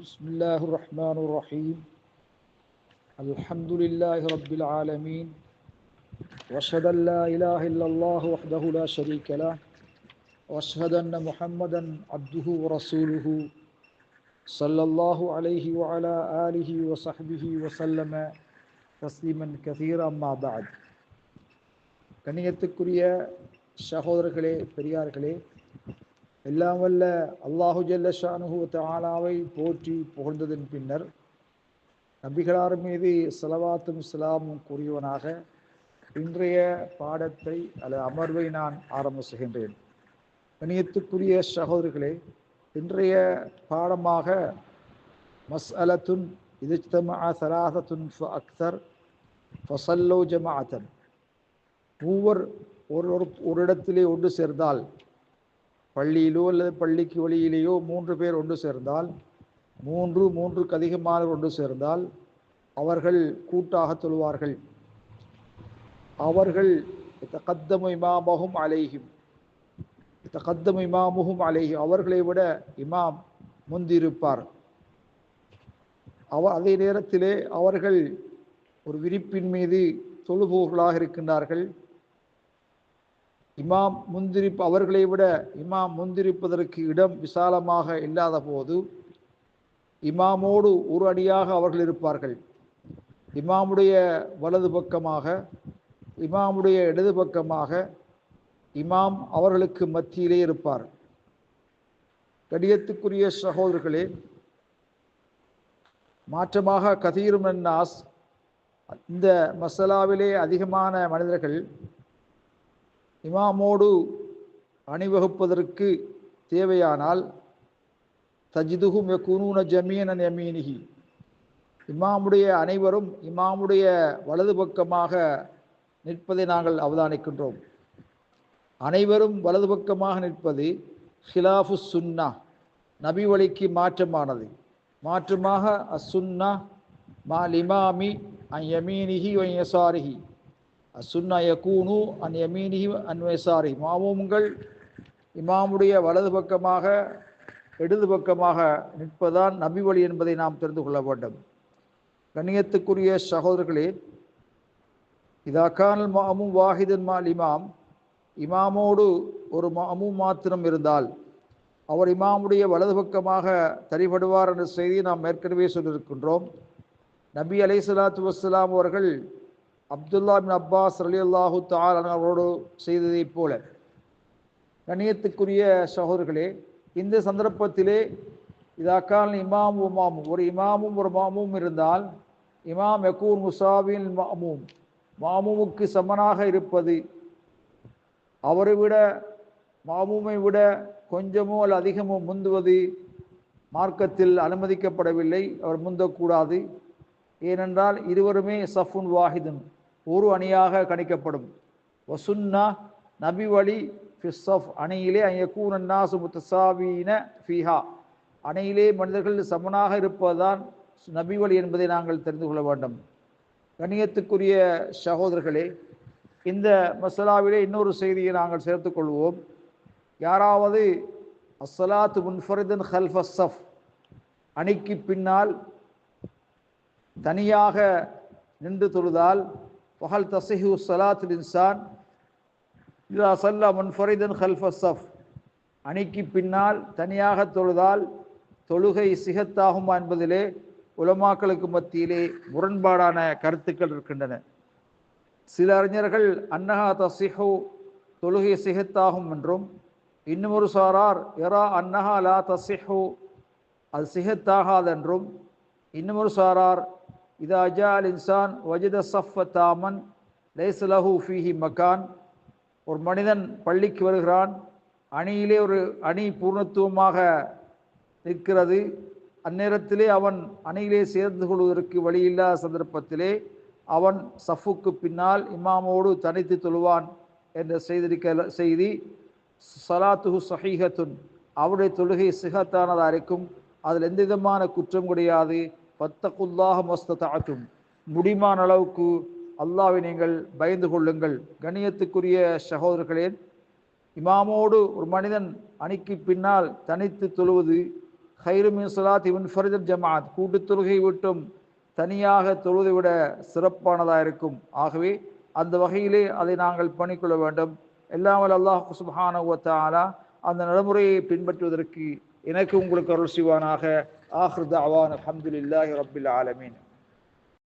بسم الله الرحمن الرحيم الحمد لله رب العالمين واشهد ان لا اله الا الله وحده لا شريك له واشهد ان محمدا عبده ورسوله صلى الله عليه وعلى اله وصحبه وسلم تسليما كثيرا اما بعد கண்ணியத்துக்குரிய சகோதரர்களே பெரியார்களே எல்லாம் வல்ல அல்லாஹு ஜல்லஷானுஹு தாலாவை போற்றி புகழ்ந்ததன் பின்னர் நபிகளார் மீது செலவாத்தும் இஸ்லாமும் கூறியவனாக இன்றைய பாடத்தை அல்லது அமர்வை நான் ஆரம்ப செய்கின்றேன் கணியத்துக்குரிய சகோதரர்களே இன்றைய பாடமாக மஸ்அலத்துன் இதுஜ்தமா சலாசத்துன் அக்தர் ஃபசல்லோ ஜமாஅத்தன். மூவர் ஒரு ஒரு இடத்திலே ஒன்று சேர்ந்தால் பள்ளியிலோ அல்லது பள்ளிக்கு வழியிலேயோ மூன்று பேர் ஒன்று சேர்ந்தால் மூன்று மூன்றுக்கு அதிகமானவர் ஒன்று சேர்ந்தால் அவர்கள் கூட்டாக தொழுவார்கள் அவர்கள் தகத்தமு இமாமகும் அலைஹிம். தகத்தமு இமாமுகும் அலைஹிம். அவர்களை விட இமாம் முந்திருப்பார் அவ அதே நேரத்திலே அவர்கள் ஒரு விரிப்பின் மீது தொழுபவர்களாக இருக்கின்றார்கள். இமாம் முந்திரிப்பு அவர்களை விட இமாம் முந்திரிப்பதற்கு இடம் விசாலமாக இல்லாத போது இமாமோடு ஒரு அடியாக அவர்கள் இருப்பார்கள். இமாமுடைய வலது பக்கமாக இமாமுடைய இடது பக்கமாக இமாம் அவர்களுக்கு மத்தியிலே இருப்பார். கடியத்துக்குரிய சகோதரர்களே மாற்றமாக கதீரும் நாஸ் இந்த மசலாவிலே அதிகமான மனிதர்கள் இமாமோடு அணிவகுப்பதற்கு தேவையானால் தஜிதுகும் யகுனூன ஜமீனன் யமீனிகி இமாமுடைய அனைவரும் இமாமுடைய வலது பக்கமாக நிற்பதை நாங்கள் அவதானிக்கின்றோம். அனைவரும் வலது பக்கமாக நிற்பது ஹிலாஃபு சுன்னா நபி வழிக்கு மாற்றமானது. மாற்றமாக அசுன்னா மா லிமாமி அன் யமீனிஹி ஒன் யசாரிஹி. அசுன்னா யகூனு அன் யமீனிஹி அன்வேசாரி மாமூம்கள் இமாமுடைய வலது பக்கமாக இடது பக்கமாக நிற்பதான் நபி வழி என்பதை நாம் தெரிந்து கொள்ள வேண்டும். கண்ணியத்துக்குரிய சகோதரர்களே இதாக்கான் மாமும் வாஹிதன் மால் இமாம் இமாமோடு ஒரு மாமும் மாத்திரம் இருந்தால் அவர் இமாமுடைய வலது பக்கமாக தரிபடுவார் என்ற செய்தியை நாம் ஏற்கனவே சொல்லியிருக்கின்றோம். நபி அலை சலாத்து வஸ்லாம் அவர்கள் அப்துல்லா பின் அப்பாஸ் அலி அல்லாஹு தால் அவரோடு செய்ததைப் போல. கண்ணியத்துக்குரிய சகோதரர்களே இந்த சந்தர்ப்பத்திலே இதாக்கால் இமாம் உமாமும் ஒரு இமாமும் ஒரு மாமும் இருந்தால் இமாம் யக்கூர் முசாவின் மாமும். மாமுமுக்கு சமனாக இருப்பது அவரை விட மாமுமை விட கொஞ்சமோ அல்ல அதிகமோ முந்துவது மார்க்கத்தில் அனுமதிக்கப்படவில்லை. அவர் முந்தக்கூடாது. ஏனென்றால் இருவருமே சஃபுன் வாஹிதன் ஒரு அணியாக கணிக்கப்படும். வசுன்னா நபி வழி ஃபிஸ்ஸஃப் அணையிலே ஐயக்கூனன்னாசு முத்தசாவீன ஃபீஹா. அணையிலே மனிதர்கள் சமனாக இருப்பதுதான் நபி வழி என்பதை நாங்கள் தெரிந்து கொள்ள வேண்டும். கணியத்துக்குரிய சகோதரர்களே இந்த மசலாவிலே இன்னொரு செய்தியை நாங்கள் சேர்த்துக் கொள்வோம். யாராவது அஸ்ஸலாத்து முன்ஃபரிதன் ஹல்ஃப் அஸ்ஸஃப் அணிக்கு பின்னால் தனியாக நின்று தொழுதால் பகல் தசிஹு சலாத் இன்சான் இதா சல்லா முன்ஃபரிதன் ஹல்ஃப் அணிக்கு பின்னால் தனியாக தொழுதால் தொழுகை சிகத்தாகுமா என்பதிலே உலமாக்களுக்கு மத்தியிலே முரண்பாடான கருத்துக்கள் இருக்கின்றன. சில அறிஞர்கள் அன்னஹா தசிஹு தொழுகை சிகத்தாகும் என்றும் இன்னும் ஒரு சாரார் எரா அன்னஹா லா தசிஹு அது சிகத்தாகாதென்றும் இன்னும் ஒரு சாரார் இதா அஜா அல் இன்சான் வஜித சஃப தாமன் லைஸ்லஹு ஃபீஹி மக்கான் ஒரு மனிதன் பள்ளிக்கு வருகிறான் அணியிலே ஒரு அணி பூர்ணத்துவமாக நிற்கிறது. அந்நேரத்திலே அவன் அணியிலே சேர்ந்து கொள்வதற்கு வழியில்லாத சந்தர்ப்பத்திலே அவன் சஃபுக்கு பின்னால் இமாமோடு தனித்து தொழுவான் என்ற செய்திருக்க செய்தி. சலாத்துஹு சஹீஹத்துன். அவருடைய தொழுகை சிகத்தானதாக இருக்கும். அதில் எந்த விதமான குற்றம் கிடையாது. பத்தகுல்லாக மஸ்தாக்கும் முடிமான அளவுக்கு அல்லாவை நீங்கள் பயந்து கொள்ளுங்கள். கணியத்துக்குரிய சகோதரர்களே இமாமோடு ஒரு மனிதன் அணிக்கு பின்னால் தனித்து தொழுவது ஹைருமின் சலாத் இவன் ஃபரிதல் ஜமாத் கூட்டு தொழுகை விட்டும் தனியாக தொழுதை விட சிறப்பானதாக இருக்கும். ஆகவே அந்த வகையிலே அதை நாங்கள் பண்ணிக்கொள்ள வேண்டும். எல்லாமல் அல்லாஹ் சுப்ஹான தாலா அந்த நடைமுறையை பின்பற்றுவதற்கு எனக்கு உங்களுக்கு அருள் செய்வானாக ஆஹ்ரு தாவான் அல்ஹம்துலில்லாஹி ரப்பில் ஆலமீன்